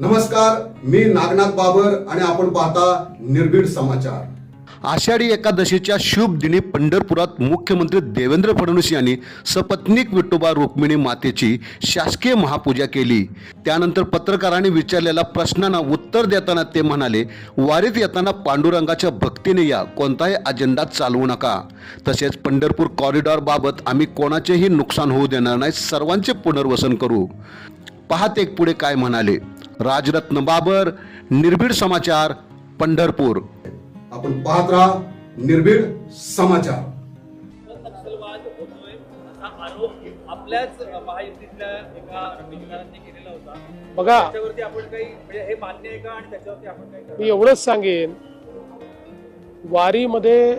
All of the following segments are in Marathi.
नमस्कार मी नागनाथ बाबर आणि आपण पाहता निर्भीड समाचार. आषाढी एकादशीच्या शुभ दिनी पंढरपुरात मुख्यमंत्री देवेंद्र फडणवीस यांनी सपत्नीक विठोबा रुक्मिणी मातेची शासकीय महापूजा केली. त्यानंतर पत्रकारांनी विचारलेल्या प्रश्नांना उत्तर देताना ते म्हणाले वारीत येताना पांडुरंगाच्या भक्तीने या कोणताही अजेंडा चालवू नका. तसेच पंढरपूर कॉरिडॉरबाबत आम्ही कोणाचेही नुकसान होऊ देणार नाही सर्वांचे पुनर्वसन करू. पाहत एक पुढे काय म्हणाले राजरत्न बाबर निर्भीड समाचार पंढरपूर. आपण पाहत राहा निर्भीड समाचार. नक्षलवाद होतोय असा आरोप आपल्याच महायुतीतल्या एका रमेशकरांनी केलेला होता. बघा त्याच्यावरती आपण काही म्हणजे हे मान्य आहे का आणि त्याच्यावरती आपण काही मी एवढंच सांगेन वारीमध्ये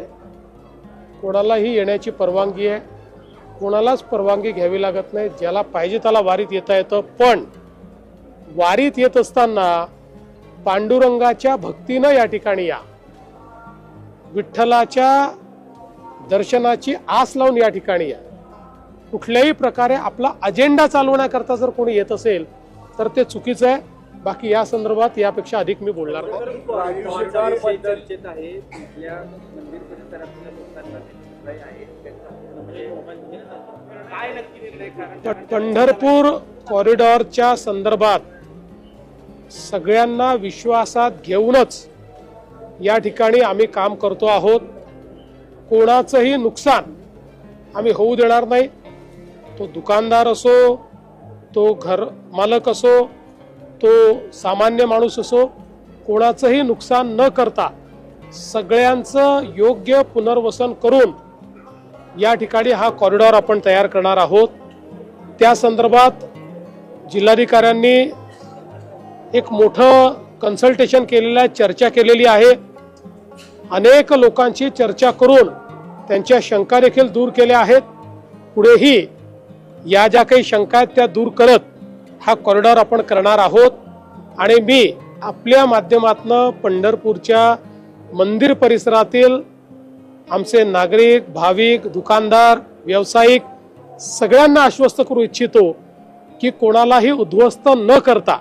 कोणालाही येण्याची परवानगी आहे. कोणालाच परवानगी घ्यावी लागत नाही. ज्याला पाहिजे त्याला वारीत येता येतं. पण वारीत येत असताना पांडुरंगाच्या भक्तीनं या ठिकाणी या. विठ्ठलाच्या दर्शनाची आस लावून या ठिकाणी या. कुठल्याही प्रकारे आपला अजेंडा चालवण्याकरता जर कोणी येत असेल तर ते चुकीचं आहे. बाकी या संदर्भात यापेक्षा अधिक मी बोलणार नाही. पंढरपूर कॉरिडॉरच्या संदर्भात सगळ्यांना विश्वासात घेऊनच या ठिकाणी आम्ही काम करतो आहोत. कोणाचंही नुकसान आम्ही होऊ देणार नाही. तो दुकानदार असो तो घर मालक असो तो सामान्य माणूस असो कोणाचंही नुकसान न करता सगळ्यांचं योग्य पुनर्वसन करून या ठिकाणी हा कॉरिडॉर आपण तयार करणार आहोत. त्या संदर्भात जिल्हाधिकाऱ्यांनी एक मोठं कन्सल्टेशन केलेलं आहे चर्चा केलेली आहे. अनेक लोकांची चर्चा करून त्यांच्या शंका देखील दूर केल्या आहेत. पुढेही या ज्या काही शंका आहेत त्या दूर करत हा कॉरिडॉर आपण करणार आहोत. आणि मी आपल्या माध्यमातनं पंढरपूरच्या मंदिर परिसरातील आमचे नागरिक भाविक दुकानदार व्यावसायिक सगळ्यांना आश्वस्त करू इच्छितो की कोणालाही उद्ध्वस्त न करता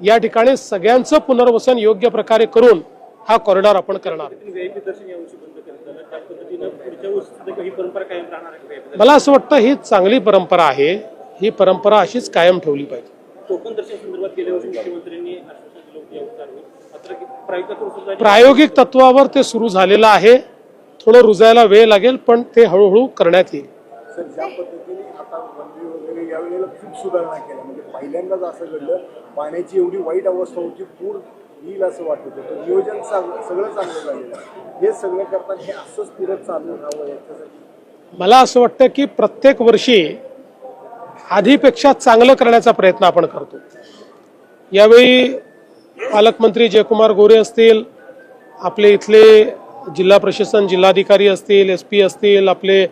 या ठिकाणी सगळ्यांचं पुनर्वसन योग्य प्रकारे करून हा कॉरिडॉर आपण करणार. व्हीआयपी दर्शन यावर्षी बंद करत त्या पद्धतीनं पुढच्या वर्षी सुद्धा काही परंपरा कायम राहणार आहे VIP मला असं वाटतं ही चांगली परंपरा आहे ही परंपरा अशीच कायम ठेवली पाहिजे प्रायोगिक तत्वावर ते सुरू झालेलं आहे. थोडं रुजायला वेळ लागेल पण ते हळूहळू करण्यात येईल सर ज्या पद्धतीने आता मंदिर वगैरे यावेळेला खूप सुधारणा केल्या. म्हणजे पहिल्यांदाच असं घडलं पाण्याची एवढी वाईट अवस्था होती पूर येईल असं वाटत होतं. नियोजन सगळं चांगलं झालेलं हे सगळं करताना हे असंच फिरत चालू राहावं याच्यासाठी. मला असं वाटतं की प्रत्येक वर्षी आधीपेक्षा चांगलं करण्याचा प्रयत्न आपण करतो. यावेळी पालकमंत्री जयकुमार गोरे असतील आपले इथले जिल्हा प्रशासन जिल्हाधिकारी असतील एस पी असतील आपले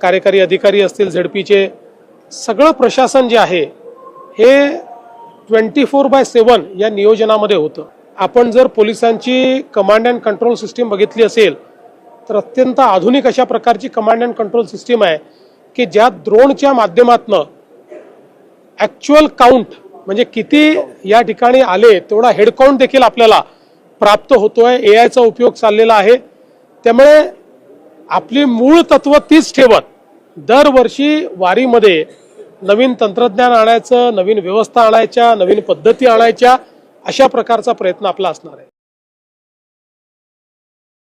कार्यकारी अधिकारी असतील झडपीचे सगळं प्रशासन जे आहे हे ट्वेंटी फोर बाय सेवन या नियोजनामध्ये होतं. आपण जर पोलिसांची कमांड अँड कंट्रोल सिस्टीम बघितली असेल तर अत्यंत आधुनिक अशा प्रकारची कमांड अँड कंट्रोल सिस्टीम आहे की ज्या द्रोणच्या माध्यमातनं ॲक्च्युअल काउंट म्हणजे किती या ठिकाणी आले तेवढा हेडकाउंट देखील आपल्याला प्राप्त होतोय. ए आयचा उपयोग चाललेला आहे. त्यामुळे आपली मूळ तत्व तीच ठेवत दरवर्षी वारीमध्ये नवीन तंत्रज्ञान आणायचं नवीन व्यवस्था आणायच्या नवीन पद्धती आणायच्या अशा प्रकारचा प्रयत्न आपला असणार आहे.